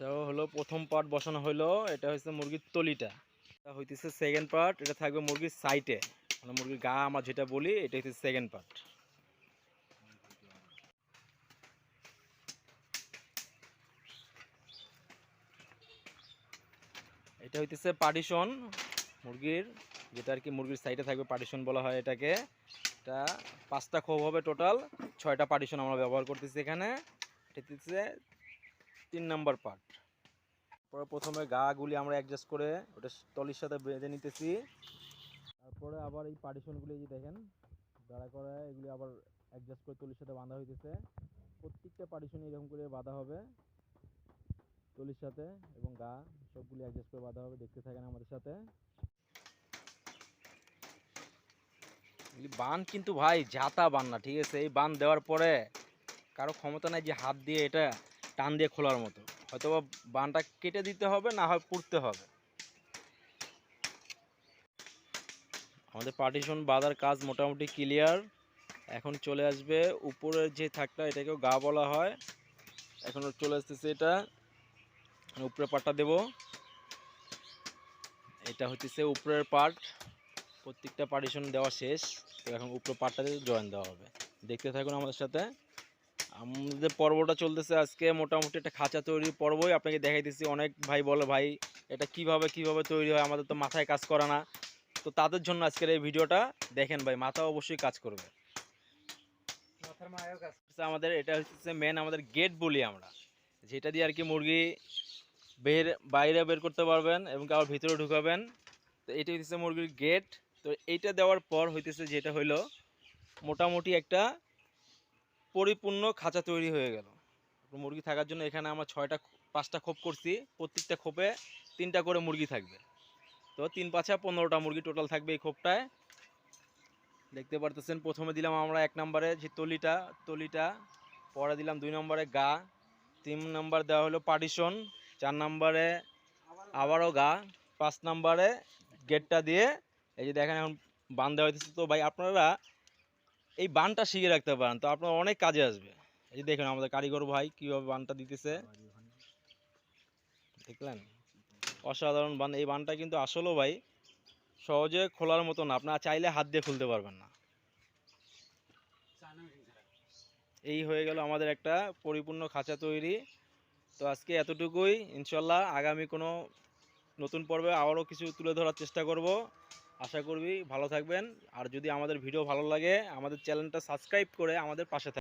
এটাও হলো প্রথম পার্ট বসানো হলো এটা হচ্ছে মুরগির তলিটা। এটা হইতেছে সেকেন্ড পার্ট এটা থাকবে মুরগির সাইটে মানে মুরগির গা আমরা যেটা বলি, এটা হচ্ছে সেকেন্ড পার্ট এটা হইতেছে পার্টিশন মুরগির, যেটা আর কি মুরগির সাইডে থাকবে পার্টিশন বলা হয় এটাকে। এটা পাঁচটা খোপ হবে টোটাল ছয়টা পার্টিশন আমরা ব্যবহার করতেছি এখানে। এটা হচ্ছে তিন নাম্বার পার্ট তারপরে প্রথমে গাগুলি আমরা অ্যাডজাস্ট করে ওটা তলির সাথে বেঁধে নিতেছি। তারপরে আবার এই পার্টিশনগুলি যে দেখেন, দাঁড়া করে এগুলি আবার অ্যাডজাস্ট করে তলির সাথে বাঁধা হইতেছে। প্রত্যেকটা পার্টিশন এরকম করে বাঁধা হবে তলির সাথে এবং গা, সবগুলি অ্যাডজাস্ট করে বাঁধা হবে, দেখতে থাকেন আমাদের সাথে। বান কিন্তু ভাই জাতা বান না, ঠিক আছে? এই বান দেওয়ার পরে কারও ক্ষমতা নাই যে হাত দিয়ে এটা টান দিয়ে খোলার মতো। হয়তো বানটা কেটে দিতে হবে, না হয় পুড়তে হবে। আমাদের পার্টিশন বাঁধার কাজ মোটামুটি ক্লিয়ার এখন চলে আসবে উপরের যে থাকটা, এটাকেও গা বলা হয়। এখন চলে আসতেছে এটা। উপরে পাটটা দেব। এটা হচ্ছে উপরের পার্ট প্রত্যেকটা পার্টিশন দেওয়া শেষ। তো এখন উপরে পার্টটাতে জয়েন দেওয়া হবে। দেখতে থাকুন আমাদের সাথে। আমাদের পর্বটা চলতেছে আজকে। মোটামুটি একটা খাঁচা তৈরির পর্বই আপনাকে দেখাইতেছি অনেক ভাই বলে ভাই এটা কীভাবে কীভাবে তৈরি হয়? আমাদের তো মাথায় কাজ করে না। তো তাদের জন্য আজকের এই ভিডিওটা দেখেন ভাই মাথা অবশ্যই কাজ করবে। আমাদের এটা হচ্ছে মেন আমাদের গেট বলি আমরা। যেটা দিয়ে আর কি মুরগি বের বাইরে বের করতে পারবেন এবং আবার ভিতরে ঢুকাবেন। তো এটা হচ্ছে মুরগির গেট তো এইটা দেওয়ার পর হইতেছে যেটা হইল মোটামুটি একটা পরিপূর্ণ খাঁচা তৈরি হয়ে গেল। মুরগি থাকার জন্য এখানে আমরা ছয়টা পাঁচটা খোপ করছি। প্রত্যেকটা খোপে তিনটা করে মুরগি থাকবে। তো তিন পাঁচা পনেরোটা মুরগি টোটাল থাকবে এই খোপটায়। দেখতে পারতেছেন, প্রথমে দিলাম আমরা এক নম্বরে যে তলিটা তলিটা, পরে দিলাম দুই নম্বরে গা, তিন নম্বর দেওয়া হলো পার্টিশন চার নম্বরে আবারও গা, পাঁচ নম্বরে গেটটা দিয়ে, এই যে দেখেন এখন বান দেওয়া হইতেছে। তো ভাই, আপনারা এই বানটা শিখে রাখতে পারেন। তো আপনার অনেক কাজে আসবে। এই যে দেখুন আমাদের কারিগর ভাই কীভাবে বানটা দিতেছে। দেখলেন? অসাধারণ বান। এই বানটা কিন্তু আসলেও ভাই সহজে খোলার মতো না। আপনারা চাইলে হাত দিয়ে খুলতে পারবেন না। এই হয়ে গেল আমাদের একটা পরিপূর্ণ খাঁচা তৈরি। তো আজকে এতটুকুই। ইনশাল্লাহ আগামী কোনো নতুন পর্বে আবারও কিছু তুলে ধরার চেষ্টা করব। আশা করবি ভালো থাকবেন। আর যদি আমাদের ভিডিও ভালো লাগে, আমাদের চ্যানেলটা সাবস্ক্রাইব করে আমাদের পাশে